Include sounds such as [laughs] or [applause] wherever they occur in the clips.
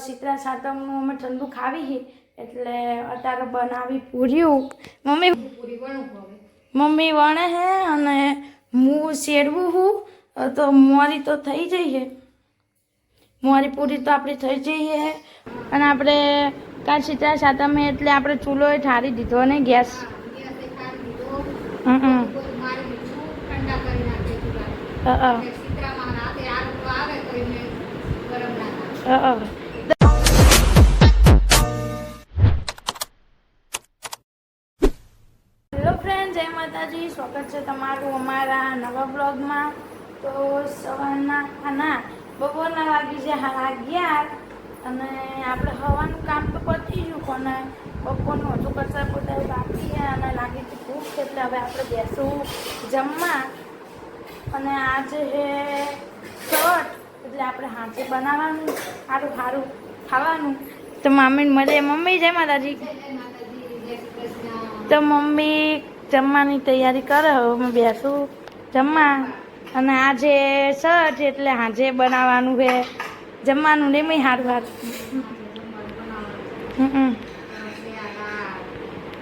શીતળા સાતમનું અમે ઠંડુ ખાવી એટલે અત્યારે બનાવી પૂર્યું મમ્મી મમ્મી વણે હે અને હું શેરવું હું તો મોરી તો થઈ જઈ હે. મોરી પૂરી તો આપણી થઈ જઈ હે. અને આપણે કાં શીતળા સાતમે એટલે આપણે ચૂલો એ ઠારી દીધો ને ગેસ. હમ હમ. અ, જય માતાજી સ્વાગત છે તમારું અમારા નવા બ્લોગમાં. તો સવારના ખાના બપોરના વાગી છે હાલ અગિયાર અને આપણે હવાનું કામ તો પતી ગયું પણ બપોરનું હજુ કચરા પોતા બાકી છે અને લાગે છે ભૂખ એટલે હવે આપણે બેસું જમવા. અને આજે છે શર્ટ એટલે આપણે હાથે બનાવવાનું સારું સારું ખાવાનું. તો મામીને મળે મમ્મી જય માતાજી. તો મમ્મી જમવાની તૈયારી કરે હવે અમે બેસું. જમવા. અને આજે સજ એટલે હાજે બનાવવાનું છે. જમવાનું નહીં મેં સારું હમ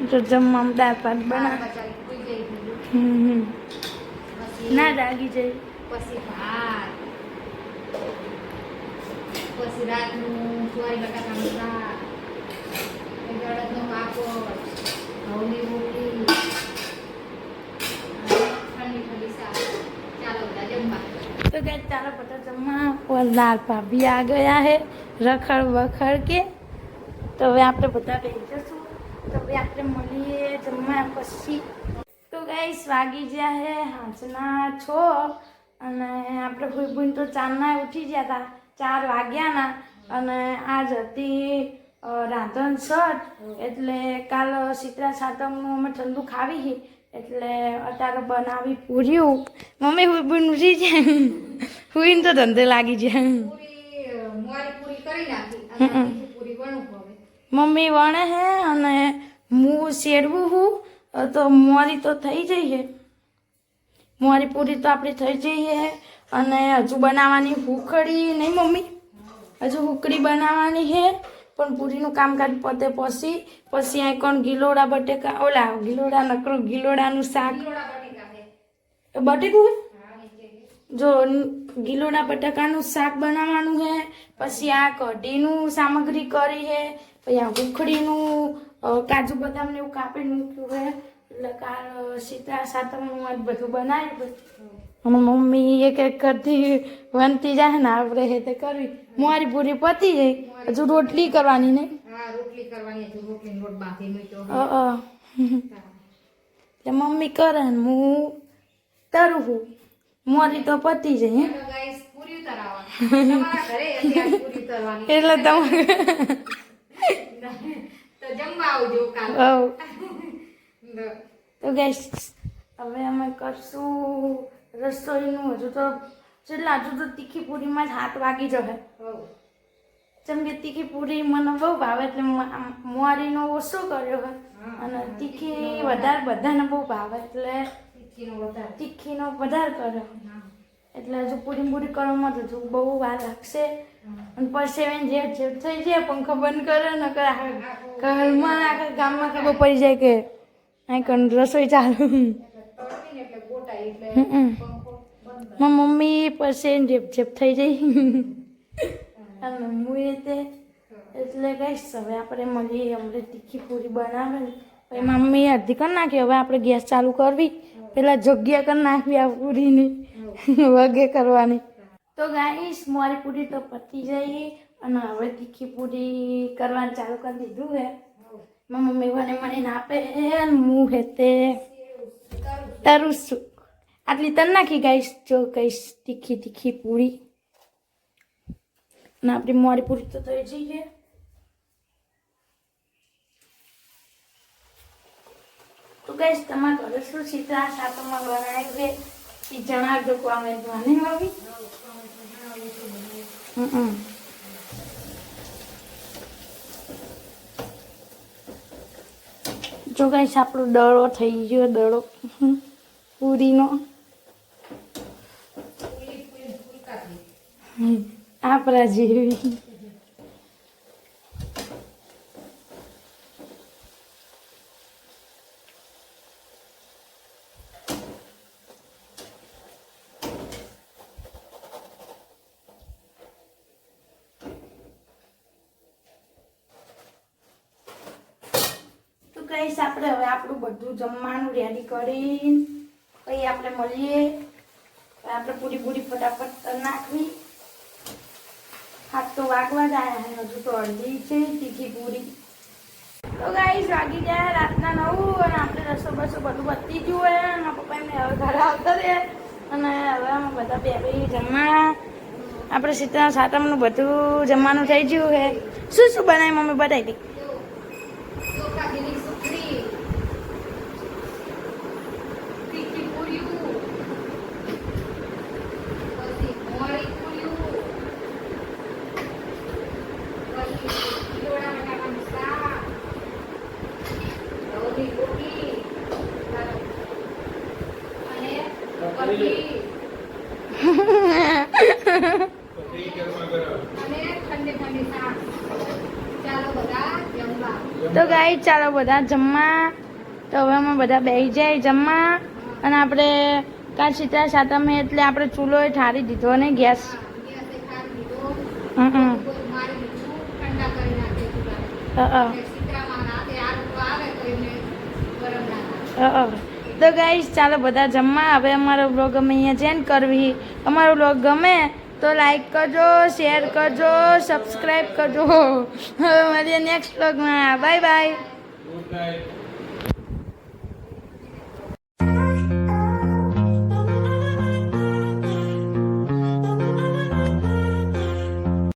તો જમવામાં દાળ ભાત બનાવ હમ ના દાગી જાય પછી ભાત. પછી રાતનું સુવારી બટાકાનું શાક. લાલ ભાભી આ ગયા હે રખડ વખડ કે. તો હવે આપણે બધા બેસી જશું. તો હવે આપણે મળીએ જમવા પછી. તો ગાઈસ વાગી ગયા હે હાંજના છો. અને આપણે ભૂલભૂન તો ચારના ઉઠી ગયા હતા ચાર વાગ્યાના અને આજ હતી રાંધણ શર્ટ એટલે કાલ સીતરા સાતમનું અમે ઠંડુ ખાવી એટલે અત્યારે બનાવી પૂર્યું મમ્મી ભૂલભૂન ઉઠી જાય. હુઈને તો ધંધે લાગી જાય મમ્મી વણે હે અને હું શેરવું હું તો મોરી તો થઈ જઈ છે મોરી પૂરી તો આપણી થઈ જઈએ અને હજુ બનાવવાની હુકડી નહીં મમ્મી? હજુ હુકડી બનાવવાની છે પણ પૂરીનું કામકાજ પતે પછી પછી અહીં કોણ ગિલોડા બટેકા ઓલા ગિલોડા નકરું ગિલોડાનું શાક. બટેકા છે બટેકું હે? હા નીચે છે. જો ગીલોના બટાકાનું શાક બનાવવાનું છે પછી આ કઢીનું સામગ્રી કરી છે પછી આ ઉખડીનું કાજુ બદામ ને એવું કાપીને મૂક્યું છે એટલે કાલ સીતા સાતમનું આજ બધું બનાવ્યું અમે મમ્મી એક એક કરતી વનતી જાય ને આપણે હે તે કરવી. મારી પૂરી પતી જાય. હજુ રોટલી કરવાની નહીં. રોટલી કરવાની રોટલી. એટલે મમ્મી કરે ને હું તરું છું મારી તો પતી જાય એટલે તમારે તો ગેસ હવે અમે કરશું રસોઈનું. હજુ તો છેલ્લા હજુ તો તીખી પૂરીમાં જ હાથ વાગી જશે. જેમ કે તીખી પૂરી મને બહુ ભાવે એટલે મોરીનો ઓછો કર્યો અને તીખી વધારે બધાને બહુ ભાવે એટલે તીખીનો વધારે. કર્યો. એટલે હજુ પૂરી પૂરી કરવામાં તો હજુ બહુ વાર લાગશે. અને એને જે જે થઈ જાય પંખો બંધ કરે ને ઘરમાં આખા ગામમાં ખબર પડી જાય કે અહીં કણ રસોઈ ચાલુ. મારી મમ્મી પરસે એને જેપ જેપ થઈ જાય. અને હું રીતે એટલે કહીશ હવે આપણે મળીએ અમને તીખી પૂરી બનાવે ને પછી મમ્મી અડધી કરી નાખી હવે આપણે ગેસ ચાલુ કરવી. પેલા જગ્યા કરી નાખવી આ પૂરીની વગે કરવાની. તો ગાઈશ મારી પૂરી તો પતી જઈ અને હવે તીખી પૂરી કરવાનું ચાલુ કરી દીધું હે. મારા મમ્મી મને મને આપે અને હું હે તે. તરું છું આટલી તર નાખી ગાઈશ જો કહીશ તીખી તીખી પૂરી. અને આપણી મોડી પૂરી તો થઈ જઈએ તો તમારે ઘરે શું શીતળા સાતમમાં બનાવ્યું છે. એ જણાવજો કોમેન્ટમાં નહીં મમ્મી હમ. જો ગાઈસ આપણો દડો થઈ ગયો દડો. હમ, પૂરીનો. આપણા જેવી. કહીશ આપણે, હવે આપણું બધું જમવાનું રેડી કરીને પછી આપણે મળીએ. આપણે પૂરી પૂરી ફટાફટ નાખવી. હાથ તો વાગવા જ આવ્યા છે, હજુ તો અડધી છે, તીખી પૂરી. તો ગાઈસ વાગી ગયા રાતના નવું અને આપણે રસો બસો બધું બતી ગયું હોય અને પપ્પા એમને હવે ઘરે આવતા રહે અને હવે અમે બધા બે બે જમવા આપણે સીતા સાતમનું બધું જમવાનું થઈ ગયું છે. શું શું બનાવી મમ્મી, બતાવી દે ચોખાજીની સુખડી તીખી પૂરીઓ પછી મોળી પૂરીઓ પછી ઈરોડા બટાકાનું શાક રવની રોટલી અને કઢી અને ઠંડી ઠંડી શાક ચાલો બધા જમવા તો ગાઈ ચાલો બધા જમવા. તો હવે અમે બધા બેસી જાય જમવા. અને આપણે કાં સીતા સાતમે એટલે આપણે ચૂલો એ ઠારી દીધો ને ગેસ. અ. તો ગાઈસ ચાલો બધા જમવા. હવે અમારો બ્લોગ અમે અહીંયા ચેન્જ કરવી. અમારો બ્લોગ ગમે તો લાઈક કરજો શેર કરજો સબસ્ક્રાઈબ કરજો. [laughs] હવે મળીએ નેક્સ્ટ બ્લોગમાં બાય બાય.